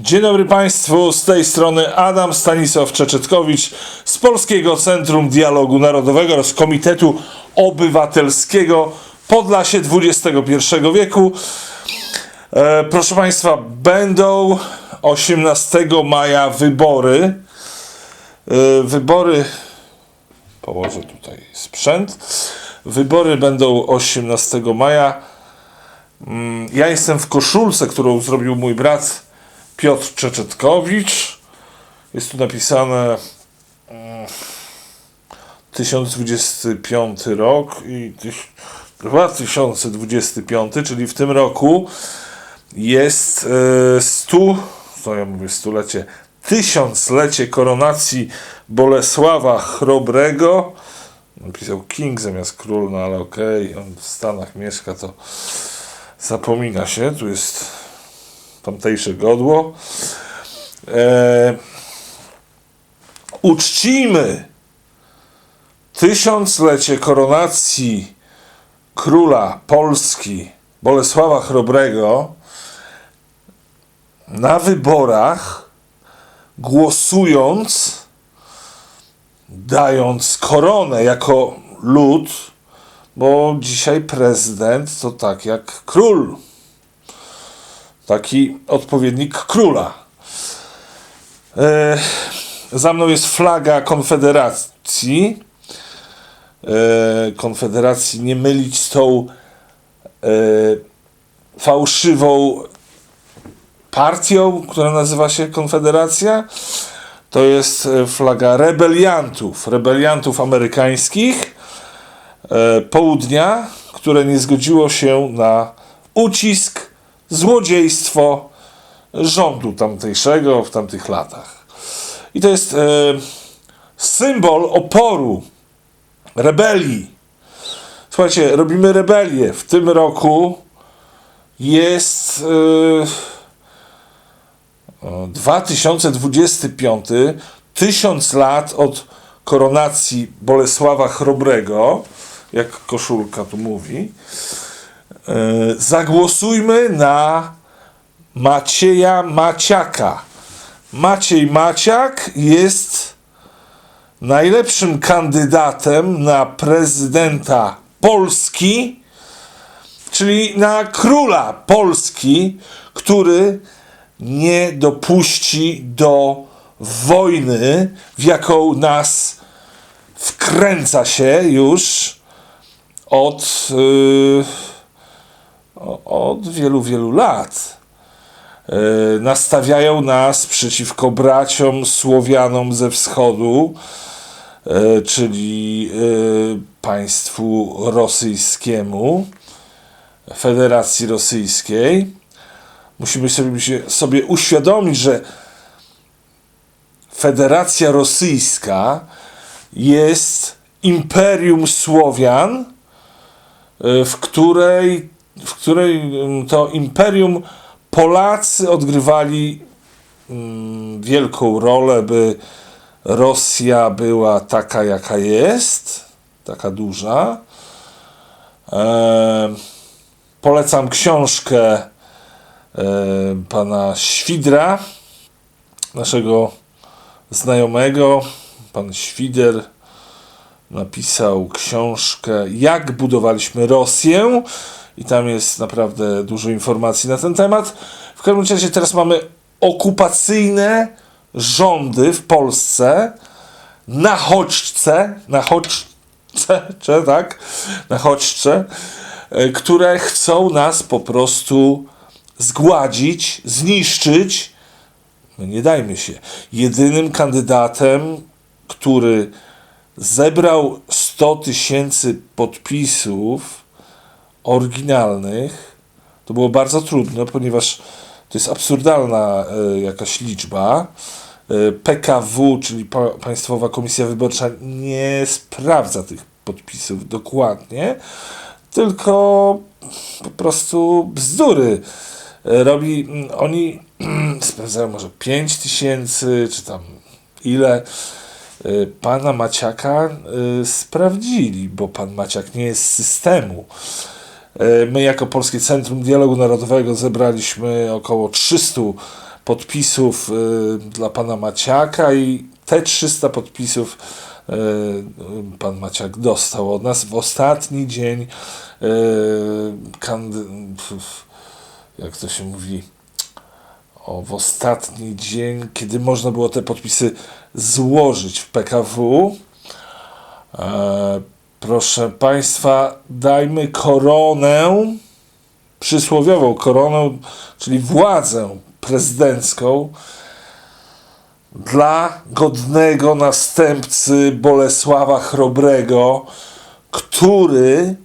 Dzień dobry Państwu, z tej strony Adam Stanisław Czeczetkowicz z Polskiego Centrum Dialogu Narodowego oraz Komitetu Obywatelskiego Podlasie XXI wieku. E, proszę Państwa, będą 18 maja wybory. E, wybory, położę tutaj sprzęt. Wybory będą 18 maja. Mm, Ja jestem w koszulce, którą zrobił mój brat Piotr Czeczetkowicz. Jest tu napisane mm, 1025 rok i tyś- 2025, czyli w tym roku jest e, 100, co ja mówię, stulecie, tysiąclecie koronacji Bolesława Chrobrego. Napisał King zamiast król, no ale okej, on w Stanach mieszka, to zapomina się. Tu jest tamtejsze godło. E, uczcimy tysiąclecie koronacji króla Polski Bolesława Chrobrego na wyborach, głosując, dając koronę jako lud, bo dzisiaj prezydent to tak jak król taki odpowiednik króla. E, za mną jest flaga Konfederacji. E, Konfederacji nie mylić z tą e, fałszywą partią, która nazywa się Konfederacja. To jest e, flaga rebeliantów, rebeliantów amerykańskich e, południa, które nie zgodziło się na ucisk, złodziejstwo rządu tamtejszego w tamtych latach. I to jest e, symbol oporu, rebelii. Słuchajcie, robimy rebelię. W tym roku jest e, o, 2025, tysiąc lat od koronacji Bolesława Chrobrego, jak koszulka tu mówi. E, zagłosujmy na Macieja Maciaka. Maciej Maciak jest najlepszym kandydatem na prezydenta Polski, czyli na króla Polski, który nie dopuści do wojny, w jaką nas wkręca się już od. Yy, od wielu, wielu lat e, nastawiają nas przeciwko braciom Słowianom ze wschodu, e, czyli e, państwu rosyjskiemu, Federacji Rosyjskiej. Musimy sobie, sobie uświadomić, że Federacja Rosyjska jest imperium Słowian, w której, w której to imperium Polacy odgrywali wielką rolę, by Rosja była taka, jaka jest, taka duża. Polecam książkę pana Świdra, naszego znajomego. Pan Świder napisał książkę Jak budowaliśmy Rosję i tam jest naprawdę dużo informacji na ten temat. W każdym razie teraz mamy okupacyjne rządy w Polsce na chodźce, na chodźce, czy tak, na chodźce, e, które chcą nas po prostu zgładzić, zniszczyć. No nie dajmy się. Jedynym kandydatem, który zebrał 100 tysięcy podpisów oryginalnych, to było bardzo trudne, ponieważ to jest absurdalna e, jakaś liczba. E, PKW, czyli pa, Państwowa Komisja Wyborcza, nie sprawdza tych podpisów dokładnie, tylko po prostu bzdury e, robi. mm, Oni sprawdzają może 5 tysięcy, czy tam ile. Pana Maciaka sprawdzili, bo pan Maciak nie jest z systemu. Y, My jako Polskie Centrum Dialogu Narodowego zebraliśmy około 300 podpisów y, dla pana Maciaka i te 300 podpisów y, pan Maciak dostał od nas w ostatni dzień jak to się mówi o, w ostatni dzień, kiedy można było te podpisy złożyć w PKW. Proszę Państwa, dajmy koronę, przysłowiową koronę, czyli władzę prezydencką dla godnego następcy Bolesława Chrobrego, który,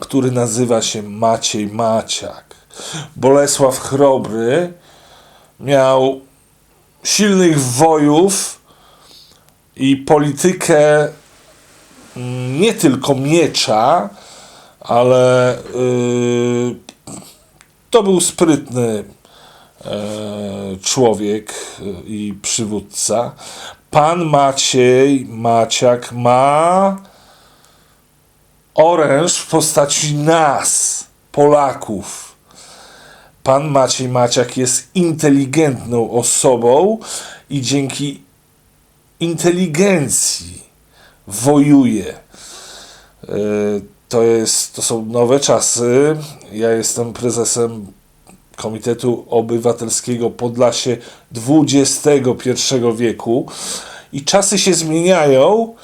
który nazywa się Maciej Maciak. Bolesław Chrobry miał silnych wojów i politykę nie tylko miecza, ale yy, to był sprytny e, człowiek y, i przywódca. Pan Maciej Maciak ma oręż w postaci nas, Polaków. Pan Maciej Maciak jest inteligentną osobą i dzięki inteligencji wojuje. E, To, jest, to są nowe czasy. Ja jestem prezesem Komitetu Obywatelskiego Podlasie XXI wieku i czasy się zmieniają.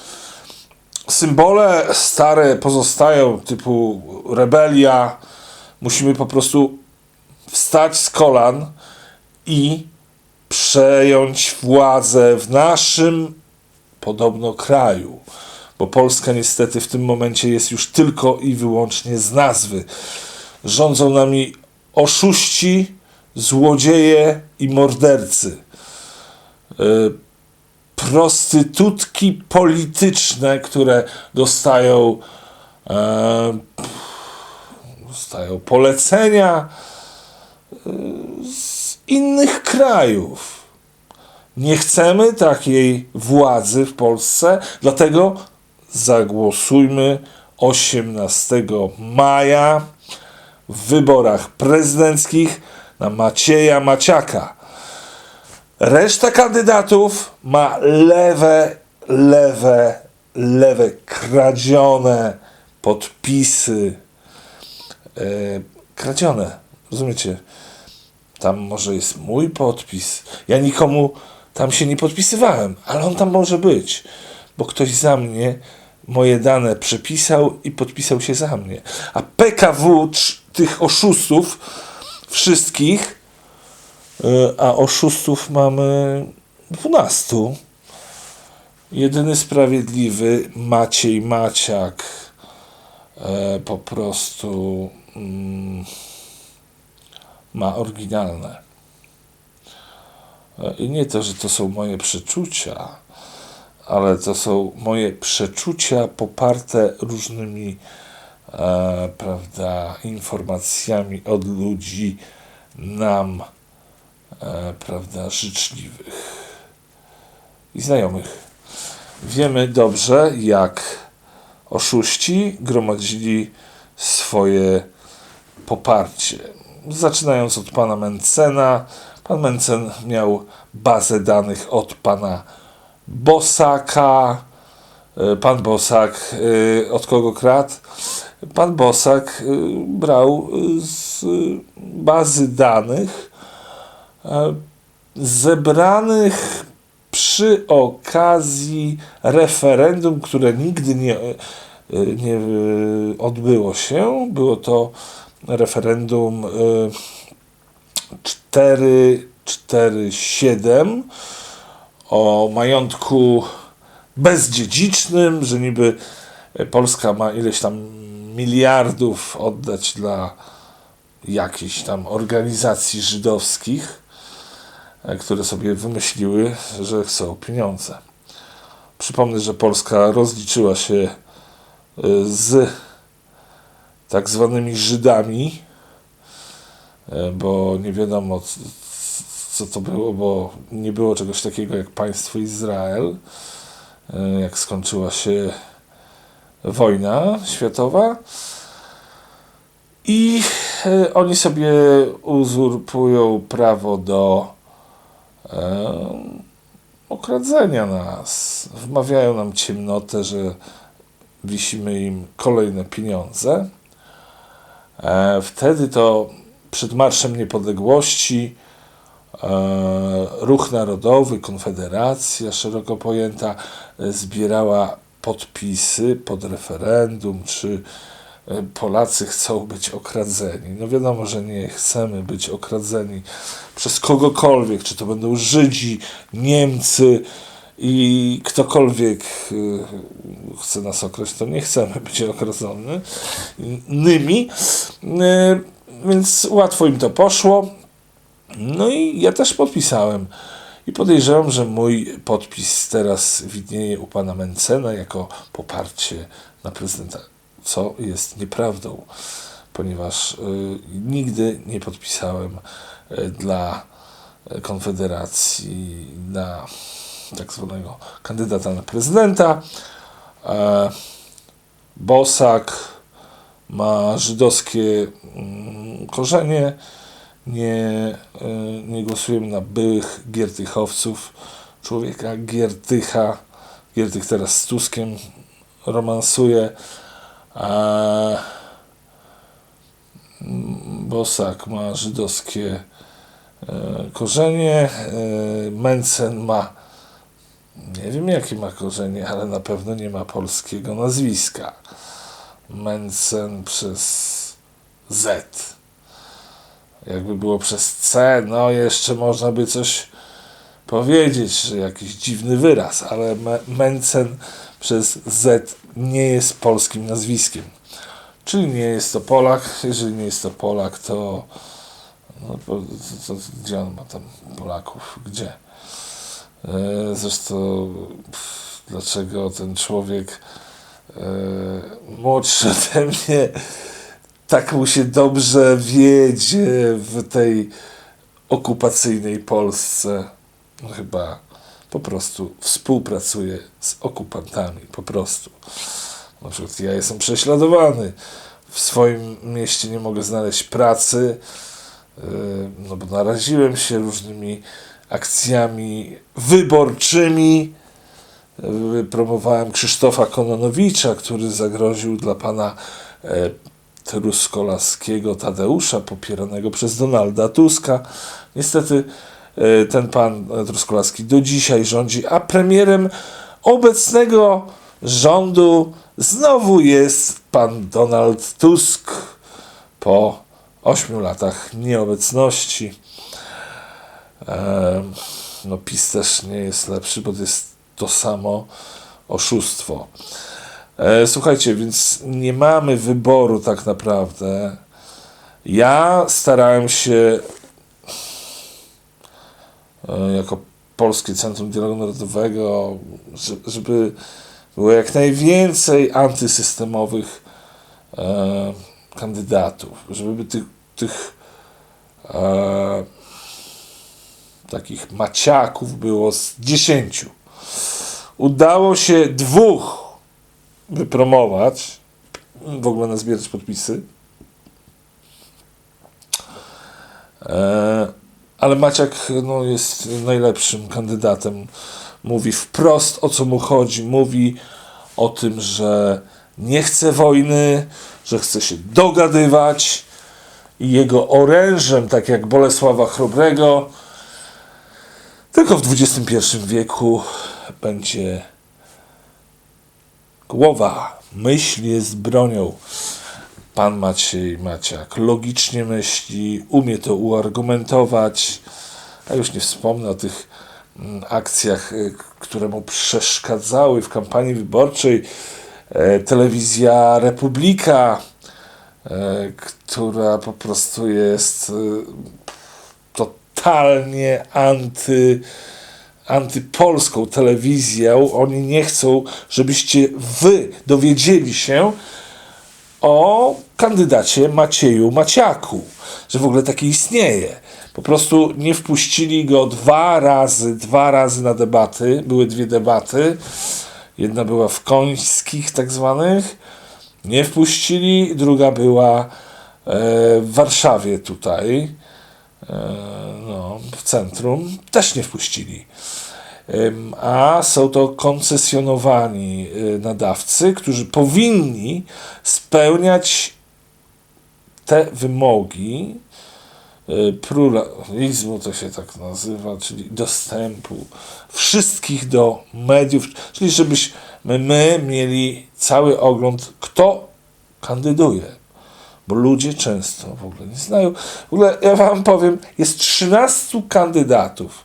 Symbole stare pozostają, typu rebelia. Musimy po prostu wstać z kolan i przejąć władzę w naszym podobno kraju. Bo Polska niestety w tym momencie jest już tylko i wyłącznie z nazwy. Rządzą nami oszuści, złodzieje i mordercy. Y, prostytutki polityczne, które dostają, e, dostają polecenia z innych krajów. Nie chcemy takiej władzy w Polsce, dlatego zagłosujmy 18 maja w wyborach prezydenckich na Macieja Maciaka. Reszta kandydatów ma lewe, lewe, lewe, kradzione podpisy. E, kradzione, rozumiecie? Tam może jest mój podpis. Ja nikomu tam się nie podpisywałem, ale on tam może być, bo ktoś za mnie moje dane przepisał i podpisał się za mnie. A PKW tych oszustów wszystkich, y, a oszustów mamy 12. Jedyny sprawiedliwy Maciej Maciak e, po prostu mm, ma oryginalne. E, I nie to, że to są moje przeczucia, ale to są moje przeczucia poparte różnymi e, prawda, informacjami od ludzi nam e, prawda, życzliwych i znajomych. Wiemy dobrze, jak oszuści gromadzili swoje poparcie. Zaczynając od pana Mencena. Pan Mencen miał bazę danych od pana Bosaka. E, Pan Bosak e, od kogo kradł? Pan Bosak e, brał z bazy danych zebranych przy okazji referendum, które nigdy nie, nie odbyło się. Było to referendum 447 o majątku bezdziedzicznym, że niby Polska ma ileś tam miliardów oddać dla jakichś tam organizacji żydowskich, e, które sobie wymyśliły, że chcą pieniądze. Przypomnę, że Polska rozliczyła się e, z tak zwanymi Żydami, e, bo nie wiadomo co to było, bo nie było czegoś takiego jak państwo Izrael, e, jak skończyła się wojna światowa. I e, oni sobie uzurpują prawo do e, okradzenia nas. Wmawiają nam ciemnotę, że wisimy im kolejne pieniądze. E, wtedy to przed Marszem Niepodległości e, Ruch Narodowy, Konfederacja szeroko pojęta e, zbierała podpisy pod referendum, czy e, Polacy chcą być okradzeni. No wiadomo, że nie chcemy być okradzeni przez kogokolwiek, czy to będą Żydzi, Niemcy i ktokolwiek chce nas okraść, to nie chcemy być okradzonymi. Więc łatwo im to poszło. No i ja też podpisałem. I podejrzewam, że mój podpis teraz widnieje u pana Mencena jako poparcie na prezydenta, co jest nieprawdą, ponieważ y, nigdy nie podpisałem y, dla Konfederacji na tak zwanego kandydata na prezydenta. E, Bosak ma żydowskie mm, korzenie. Nie, y, nie głosujemy na byłych giertychowców. Człowieka Giertycha. Giertych teraz z Tuskiem romansuje. E, Bosak ma żydowskie e, korzenie. E, Mencen ma nie wiem jakie ma korzenie, ale na pewno nie ma polskiego nazwiska. Mencen przez Z. Jakby było przez C, no jeszcze można by coś powiedzieć, że jakiś dziwny wyraz, ale Me- Mencen przez Z nie jest polskim nazwiskiem. Czyli nie jest to Polak. Jeżeli nie jest to Polak, to, no, to, to gdzie on ma tam Polaków? Gdzie? E, Zresztą pff, dlaczego ten człowiek e, młodszy ode mnie tak mu się dobrze wiedzie w tej okupacyjnej Polsce? No chyba po prostu współpracuje z okupantami, po prostu. Na przykład ja jestem prześladowany. W swoim mieście nie mogę znaleźć pracy, yy, no bo naraziłem się różnymi akcjami wyborczymi. Yy, Promowałem Krzysztofa Kononowicza, który zagroził dla pana e, Truskolaskiego Tadeusza, popieranego przez Donalda Tuska. Niestety e, ten pan e, Truskolaski do dzisiaj rządzi, a premierem obecnego rządu znowu jest pan Donald Tusk po ośmiu latach nieobecności. Em, No PiS też nie jest lepszy, bo to jest to samo oszustwo. E, Słuchajcie, więc nie mamy wyboru tak naprawdę. Ja starałem się e, jako Polskie Centrum Dialogu Narodowego, że- żeby było jak najwięcej antysystemowych e, kandydatów, żeby tych, tych takich maciaków było z dziesięciu. Udało się dwóch wypromować, w ogóle nazbierać podpisy. E, ale Maciak no, jest najlepszym kandydatem. Mówi wprost o co mu chodzi. Mówi o tym, że nie chce wojny, że chce się dogadywać i jego orężem, tak jak Bolesława Chrobrego, tylko w XXI wieku będzie głowa. Myśl jest bronią. Pan Maciej Maciak logicznie myśli, umie to uargumentować, a już nie wspomnę o tych mm, akcjach, y, które mu przeszkadzały w kampanii wyborczej. E, Telewizja Republika, e, która po prostu jest y, totalnie anty, antypolską telewizją. Oni nie chcą, żebyście wy dowiedzieli się o kandydacie Macieju Maciaku, że w ogóle taki istnieje. Po prostu nie wpuścili go dwa razy, dwa razy na debaty. Były dwie debaty. Jedna była w końskich tak zwanych. Nie wpuścili. Druga była w Warszawie tutaj, e, no, w centrum, też nie wpuścili. A są to koncesjonowani y, nadawcy, którzy powinni spełniać te wymogi y, pluralizmu, to się tak nazywa, czyli dostępu wszystkich do mediów, czyli żebyśmy my mieli cały ogląd, kto kandyduje. Bo ludzie często w ogóle nie znają. W ogóle ja wam powiem, jest 13 kandydatów.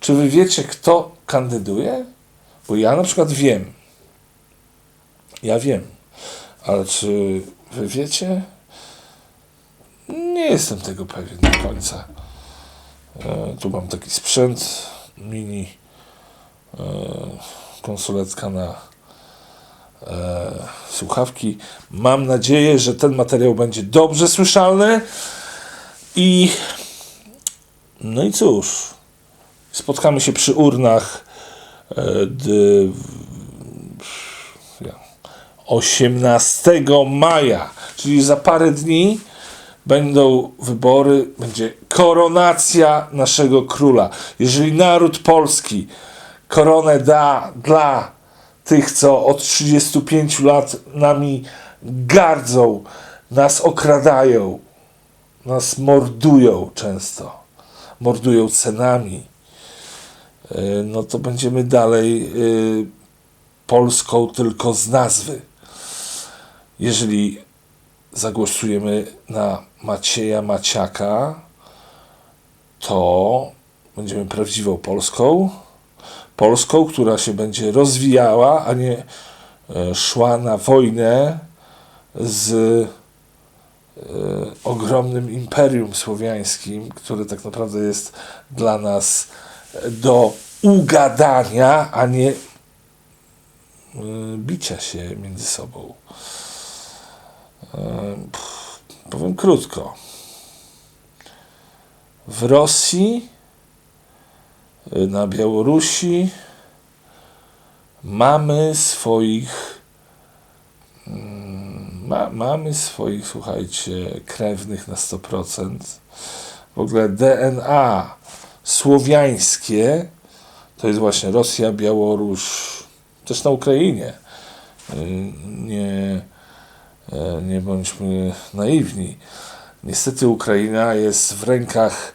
Czy wy wiecie, kto kandyduje? Bo ja na przykład wiem. Ja wiem. Ale czy wy wiecie? Nie jestem tego pewien do końca. E, tu mam taki sprzęt mini e, konsoletka na e, słuchawki. Mam nadzieję, że ten materiał będzie dobrze słyszalny i no i cóż, spotkamy się przy urnach e, d, ja, 18 maja, czyli za parę dni będą wybory, będzie koronacja naszego króla. Jeżeli naród polski koronę da dla tych, co od 35 lat nami gardzą, nas okradają, nas mordują często, mordują cenami, e, no to będziemy dalej e, Polską tylko z nazwy. Jeżeli zagłosujemy na Macieja Maciaka, to będziemy prawdziwą Polską. Polską, która się będzie rozwijała, a nie e, szła na wojnę z e, ogromnym imperium słowiańskim, które tak naprawdę jest dla nas do ugadania, a nie e, bicia się między sobą. Powiem krótko. W Rosji, na Białorusi mamy swoich mm, ma, mamy swoich, słuchajcie, krewnych na 100%. W ogóle DNA słowiańskie to jest właśnie Rosja, Białoruś, też na Ukrainie. Nie, nie bądźmy naiwni. Niestety Ukraina jest w rękach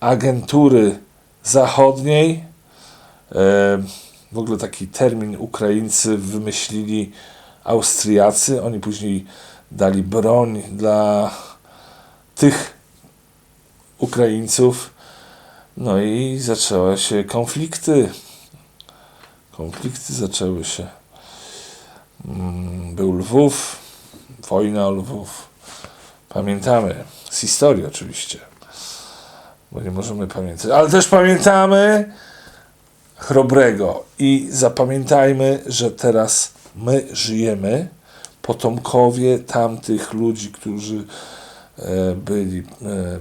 agentury zachodniej. W ogóle taki termin Ukraińcy wymyślili Austriacy. Oni później dali broń dla tych Ukraińców. No i zaczęły się konflikty. Konflikty zaczęły się. Był Lwów, wojna o Lwów. Pamiętamy, z historii oczywiście, bo nie możemy pamiętać, ale też pamiętamy Chrobrego i zapamiętajmy, że teraz my żyjemy, potomkowie tamtych ludzi, którzy e, byli e,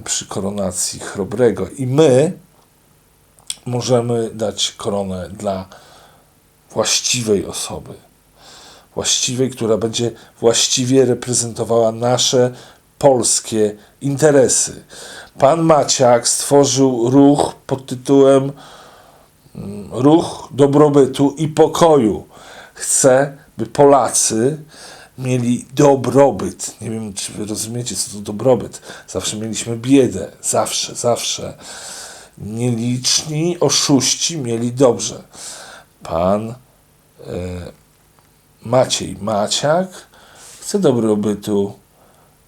przy koronacji Chrobrego i my możemy dać koronę dla właściwej osoby. Właściwej, która będzie właściwie reprezentowała nasze polskie interesy. Pan Maciak stworzył ruch pod tytułem mm, Ruch dobrobytu i pokoju. Chce, by Polacy mieli dobrobyt. Nie wiem, czy wy rozumiecie, co to dobrobyt. Zawsze mieliśmy biedę. Zawsze, zawsze. Nieliczni oszuści mieli dobrze. Pan e, Maciej Maciak chce dobrobytu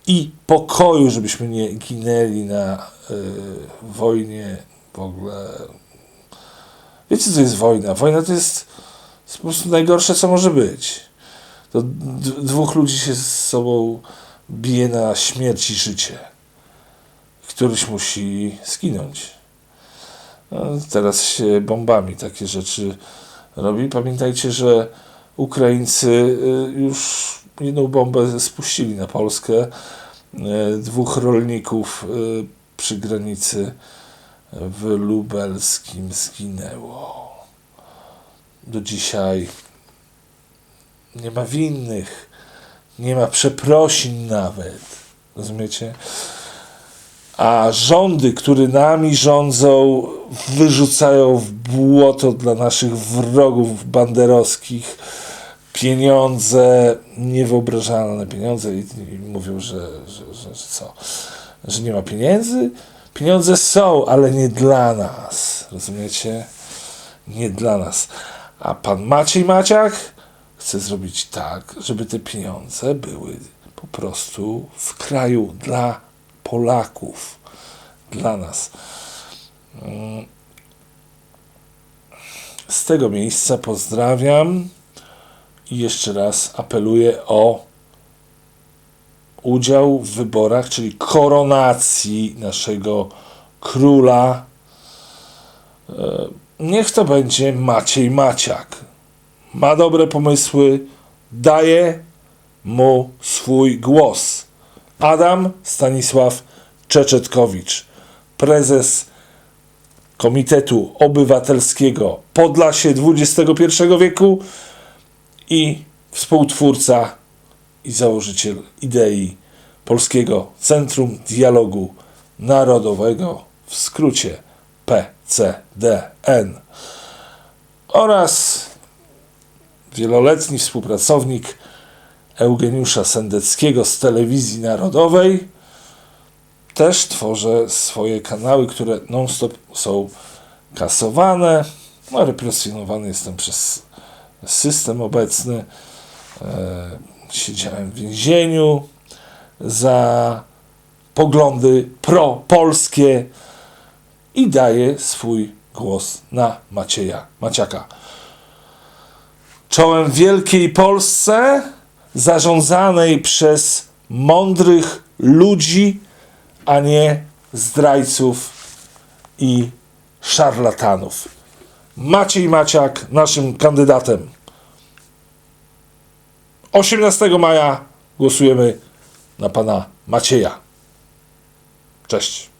i pokoju, żebyśmy nie ginęli na y, wojnie w ogóle. Wiecie, co jest wojna? Wojna to jest, jest po prostu najgorsze, co może być. To dwóch ludzi się z sobą bije na śmierć i życie. Któryś musi zginąć. No, teraz się bombami takie rzeczy robi. Pamiętajcie, że Ukraińcy y, już jedną bombę spuścili na Polskę. E, dwóch rolników e, przy granicy w lubelskim zginęło. Do dzisiaj nie ma winnych, nie ma przeprosin nawet. Rozumiecie? A rządy, które nami rządzą, wyrzucają w błoto dla naszych wrogów banderowskich pieniądze, niewyobrażalne pieniądze i, i mówią, że, że, że, że co? Że nie ma pieniędzy? Pieniądze są, ale nie dla nas. Rozumiecie? Nie dla nas. A pan Maciej Maciak chce zrobić tak, żeby te pieniądze były po prostu w kraju dla Polaków, dla nas. Mm. Z tego miejsca pozdrawiam i jeszcze raz apeluję o udział w wyborach, czyli koronacji naszego króla. E, Niech to będzie Maciej Maciak. Ma dobre pomysły, daje mu swój głos. Adam Stanisław Czeczetkowicz, prezes Komitetu Obywatelskiego Podlasie XXI wieku i współtwórca i założyciel idei Polskiego Centrum Dialogu Narodowego, w skrócie PCDN, oraz wieloletni współpracownik Eugeniusza Sendeckiego z Telewizji Narodowej. Też tworzę swoje kanały, które non-stop są kasowane. No, represjonowany jestem przez system obecny. E, siedziałem w więzieniu za poglądy pro-polskie i daję swój głos na Macieja Maciaka. Czołem wielkiej Polsce, zarządzanej przez mądrych ludzi, a nie zdrajców i szarlatanów. Maciej Maciak naszym kandydatem. 18 maja głosujemy na pana Macieja. Cześć.